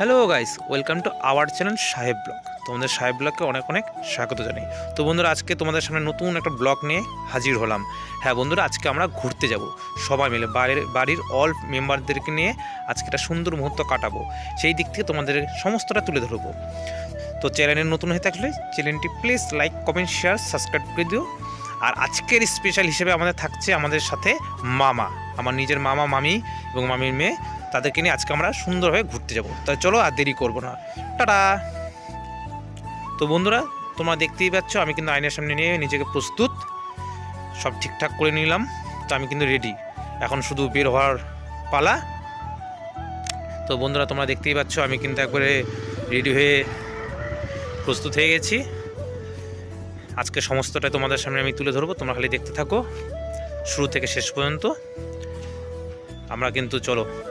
Hello guys, welcome to our channel Saheb blog. তোমাদের সাহেব ব্লগকে অনেক অনেক স্বাগত জানাই। তো বন্ধুরা, আজকে তোমাদের সামনে নতুন একটা ব্লগ নিয়ে হাজির হলাম। হ্যাঁ বন্ধুরা, আজকে আমরা ঘুরতে যাব। সবাই মিলে বাড়ির বাড়ির অল মেম্বারদেরকে নিয়ে আজকে একটা সুন্দর মুহূর্ত কাটাবো। সেই দিক থেকে তোমাদের সমস্তটা তুলে ধরবো। তো চ্যানেলের নতুন হয়ে থাকলে চ্যানেলটি please like comment share subscribe করে দিও। আর আজকের স্পেশাল হিসেবে আমাদের থাকছে আমাদের সাথে মামা। আমার নিজের মামা, মামি এবং মামির মেয়ে। তাদেরকে নিয়ে আজকে আমরা সুন্দরভাবে ঘুরতে যাব। তাই চলো আর দেরি করব না। টাটা! তো বন্ধুরা, তোমরা দেখতেই পাচ্ছ, আমি কিন্তু আয়নার সামনে নিয়ে নিজেকে প্রস্তুত। সব ঠিকঠাক করে নিলাম। তো আমি কিন্তু রেডি এখন শুধু বের হওয়ার পালা। তো বন্ধুরা, তোমরা দেখতেই পাচ্ছ, আমি কিন্তু একবারে রেডি হয়ে প্রস্তুত হয়ে গেছি। আজকে সমস্তটা তোমাদের সামনে আমি তুলে ধরবো। তোমরা খালি দেখতে থাকো। শুরু থেকে শেষ পর্যন্ত। আমরা কিন্তু চলো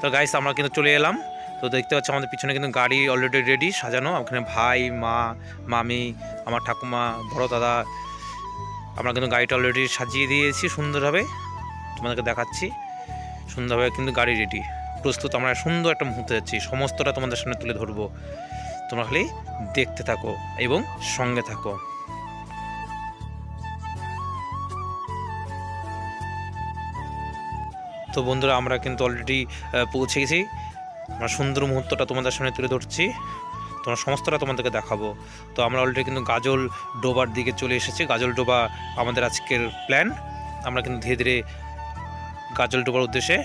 তো গাইস আমরা কিন্তু চলে এলাম। তো দেখতে পাচ্ছি, আমাদের পিছনে কিন্তু গাড়ি অলরেডি রেডি সাজানো। ওখানে ভাই, মা, মামি, আমার ঠাকুমা, বড় দাদা, আমরা কিন্তু গাড়িটা অলরেডি সাজিয়ে দিয়েছি সুন্দরভাবে। তোমাদেরকে দেখাচ্ছি। সুন্দরভাবে কিন্তু গাড়ি রেডি প্রস্তুত, আমরা সুন্দর একটা মুহূর্তে যাচ্ছি। সমস্তটা তোমাদের সামনে তুলে ধরবো। তোমরা খালি দেখতে থাকো এবং সঙ্গে থাকো। তো বন্ধুরা, আমরা কিন্তু অলরেডি পৌঁছে গেছি। আমরা সুন্দর মুহূর্তটা তোমাদের সামনে তুলে ধরছি। তোমরা সমস্তটা তোমাদেরকে দেখাবো। তো আমরা অলরেডি কিন্তু গাজল ডোবার দিকে চলে এসেছি। গাজল ডোবা আমাদের আজকের প্ল্যান আমরা কিন্তু ধীরে ধীরে গাজল ডোবার উদ্দেশ্যে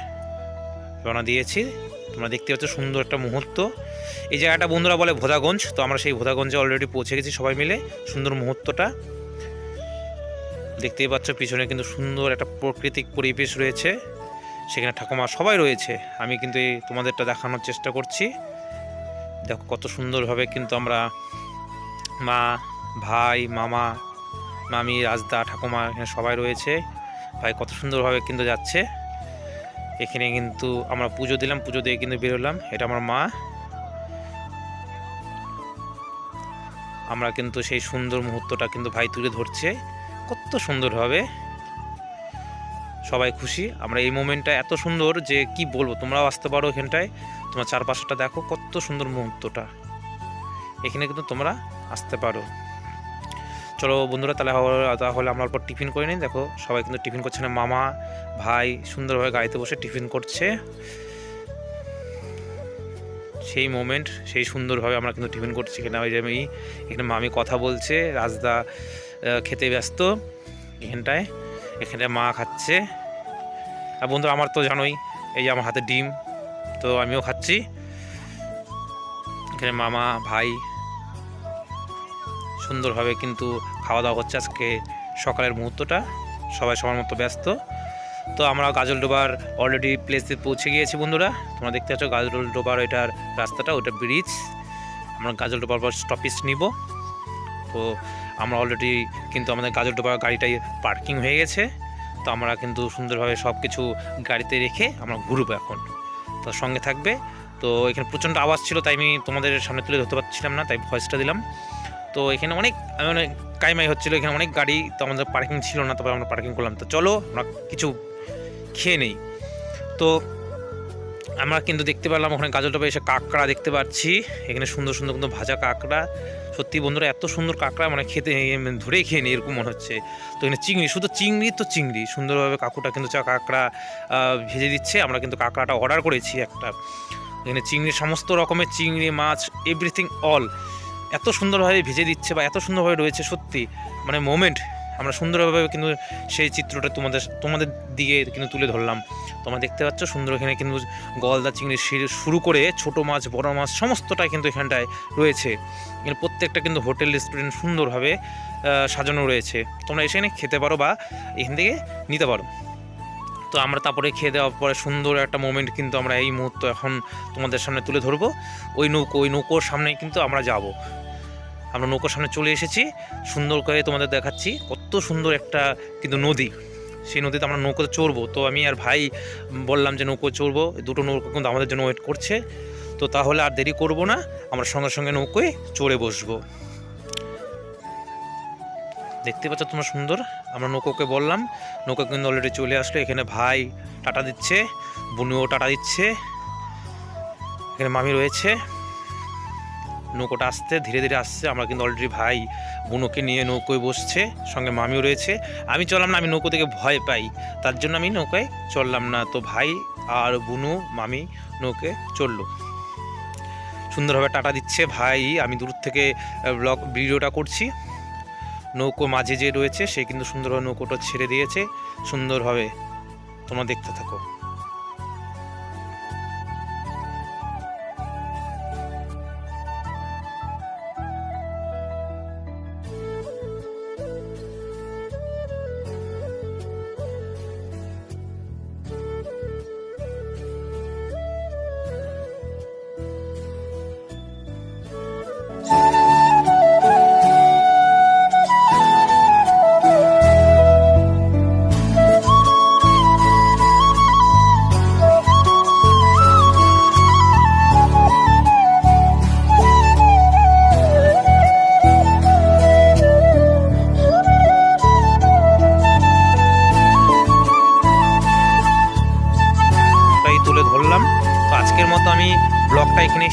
রওনা দিয়েছি। তোমরা দেখতে পাচ্ছ সুন্দর একটা মুহূর্ত। এই জায়গাটা বন্ধুরা বলে ভোদাগঞ্জ। তো আমরা সেই ভোদাগঞ্জে অলরেডি পৌঁছে গেছি সবাই মিলে সুন্দর মুহূর্তটা। দেখতেই পাচ্ছ পিছনে কিন্তু সুন্দর একটা প্রাকৃতিক পরিবেশ রয়েছে। সেখানে ঠাকুমা সবাই রয়েছে। আমি কিন্তু এই তোমাদেরটা দেখানোর চেষ্টা করছি। দেখো কত সুন্দরভাবে কিন্তু আমরা মা, ভাই, মামা, মামি, রাজদা, ঠাকুমা এখানে সবাই রয়েছে। ভাই কত সুন্দরভাবে কিন্তু যাচ্ছে। এখানে কিন্তু আমরা পুজো দিলাম, পুজো দিয়ে কিন্তু বেরোলাম এটা আমার মা। আমরা কিন্তু সেই সুন্দর মুহূর্তটা কিন্তু ভাই তুলে ধরছে। কত সুন্দরভাবে। সবাই খুশি। আমরা এই মোমেন্টটা এত সুন্দর যে কি বলব, তোমরাও আসতে পারো এখানটায়। তোমার চারপাশটা দেখো, কত সুন্দর মুহূর্তটা। এখানে কিন্তু তোমরা আসতে পারো। চলো বন্ধুরা, তাহলে তাহলে আমরা অল্প টিফিন করে নিই। দেখো, সবাই কিন্তু টিফিন করছে না। মামা, ভাই সুন্দরভাবে গাড়িতে বসে টিফিন করছে। সেই মোমেন্ট সেই সুন্দরভাবে আমরা কিন্তু টিফিন করছি। এখানে ওই যে আমি, এখানে মামি কথা বলছে, রাজদা খেতে ব্যস্ত। এখানটায়, এখানে মা খাচ্ছে। আর বন্ধু, আমার তো জানোই, এই যে আমার হাতে ডিম, তো আমিও খাচ্ছি। এখানে মামা, ভাই সুন্দরভাবে কিন্তু খাওয়া দাওয়া হচ্ছে আজকে সকালের মুহূর্তটা। সবাই সবার মতো ব্যস্ত। তো আমরা গাজলডোবার অলরেডি প্লেসে পৌঁছে গিয়েছি বন্ধুরা। তোমরা দেখতে পাচ্ছ গাজলডোবার এটার রাস্তাটা ওটা ব্রিজ আমরা গাজলডোবার পর স্টপেজ নিব। তো আমরা অলরেডি কিন্তু আমাদের গাজলডোবা গাড়িটাই পার্কিং হয়ে গেছে। তো আমরা কিন্তু সুন্দরভাবে সব কিছু গাড়িতে রেখে আমরা ঘুরবো এখন। তো সঙ্গে থাকবে। তো এখানে প্রচণ্ড আওয়াজ ছিল, তাই আমি তোমাদের সামনে তুলে ধরতে পারছিলাম না, তাই ভয়েসটা দিলাম। তো এখানে অনেক মানে কাইমাই হচ্ছিল, এখানে অনেক গাড়ি, তো আমাদের পার্কিং ছিল না তবে আমরা পার্কিং করলাম। তো চলো, আমরা কিছু খেয়ে নেই। তো আমরা কিন্তু দেখতে পেলাম, ওখানে গাজলটাপে এসে কাঁকড়া দেখতে পাচ্ছি। এখানে সুন্দর সুন্দর কিন্তু ভাজা কাঁকড়া। সত্যি বন্ধুরা, এত সুন্দর কাঁকড়া মানে খেতে ধরে ধরেই খেয়ে নিই এরকম মনে হচ্ছে। তো এখানে চিংড়ি, শুধু চিংড়ি তো চিংড়ি। সুন্দরভাবে কাকুটা কিন্তু চা, কাঁকড়া ভেজে দিচ্ছে। আমরা কিন্তু কাঁকড়াটা অর্ডার করেছি একটা। এখানে চিংড়ি, সমস্ত রকমের চিংড়ি, মাছ এভরিথিং অল এত সুন্দরভাবে ভেজে দিচ্ছে বা এত সুন্দরভাবে রয়েছে সত্যি। মানে মোমেন্ট আমরা সুন্দরভাবে কিন্তু সেই চিত্রটা তোমাদের তোমাদের দিকে কিন্তু তুলে ধরলাম। তোমরা দেখতে পাচ্ছ সুন্দর এখানে কিন্তু গলদা চিংড়ি শুরু করে ছোট মাছ, বড় মাছ সমস্তটাই কিন্তু এখানটায় রয়েছে। এখানে প্রত্যেকটা কিন্তু হোটেল, রেস্টুরেন্ট সুন্দরভাবে সাজানো রয়েছে। তোমরা এসে খেতে পারো বা এখান থেকে নিতে পারো। তো আমরা তারপরে খেয়ে দেওয়ার পরে সুন্দর একটা মোমেন্ট কিন্তু আমরা এই মুহূর্ত এখন তোমাদের সামনে তুলে ধরবো। ওই নৌকো, ওই নৌকোর সামনে কিন্তু আমরা যাব। আমরা নৌকার সামনে চলে এসেছি। সুন্দর করে তোমাদের দেখাচ্ছি কত সুন্দর একটা কিন্তু নদী। সেই নদীতে আমরা নৌকোতে চড়বো। তো আমি আর ভাই বললাম যে নৌকো চড়বো। দুটো নৌকো কিন্তু আমাদের জন্য ওয়েট করছে। তো তাহলে আর দেরি করব না। আমরা সঙ্গে সঙ্গে নৌকোয় চড়ে বসবো। দেখতে পাচ্ছ তোমরা সুন্দর? আমরা নৌকোকে বললাম। নৌকো কিন্তু অলরেডি চলে আসলো। এখানে ভাই টাটা দিচ্ছে, বুনুও টাটা দিচ্ছে। এখানে মামি রয়েছে। নৌকোটা আসতে ধীরে ধীরে আসছে। আমরা কিন্তু অলরেডি ভাই বুনোকে নিয়ে নৌকোয় বসছে, সঙ্গে মামিও রয়েছে। আমি চললাম না, আমি নৌকো থেকে ভয় পাই। তার জন্য আমি নৌকায় চললাম না। তো ভাই আর বুনু, মামি নৌকে চলল। সুন্দরভাবে টাটা দিচ্ছে ভাই। আমি দূর থেকে ব্লগ ভিডিওটা করছি। নৌকো মাঝে যে রয়েছে, সে কিন্তু সুন্দরভাবে নৌকোটা ছেড়ে দিয়েছে। সুন্দরভাবে তোমরা দেখতে থাকো।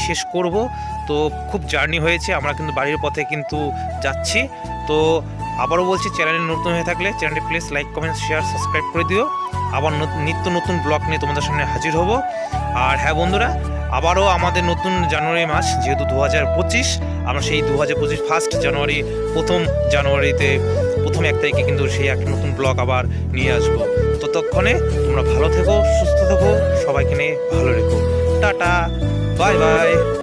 শেষ করব। তো খুব জার্নি হয়েছে, আমরা কিন্তু বাড়ির পথে কিন্তু যাচ্ছি। তো আবারও বলছি, চ্যানেলে নতুন হয়ে থাকলে চ্যানেলটি please like, comment, share, subscribe করে দিও। আবার নত- নিত্য নতুন ব্লগ নিয়ে তোমাদের সামনে হাজির হব। আর হ্যাঁ বন্ধুরা, আবারও আমাদের নতুন জানুয়ারি মাস, যেহেতু দু হাজার পঁচিশ, আমরা সেই দু হাজার পঁচিশ ফার্স্ট জানুয়ারি, প্রথম জানুয়ারিতে, প্রথম এক তারিখে কিন্তু সেই একটা নতুন ব্লগ আবার নিয়ে আসব। ততক্ষণে তোমরা ভালো থেকো, সুস্থ থেকো, সবাইকে নিয়ে ভালো রেখো। টাটা! Bye bye.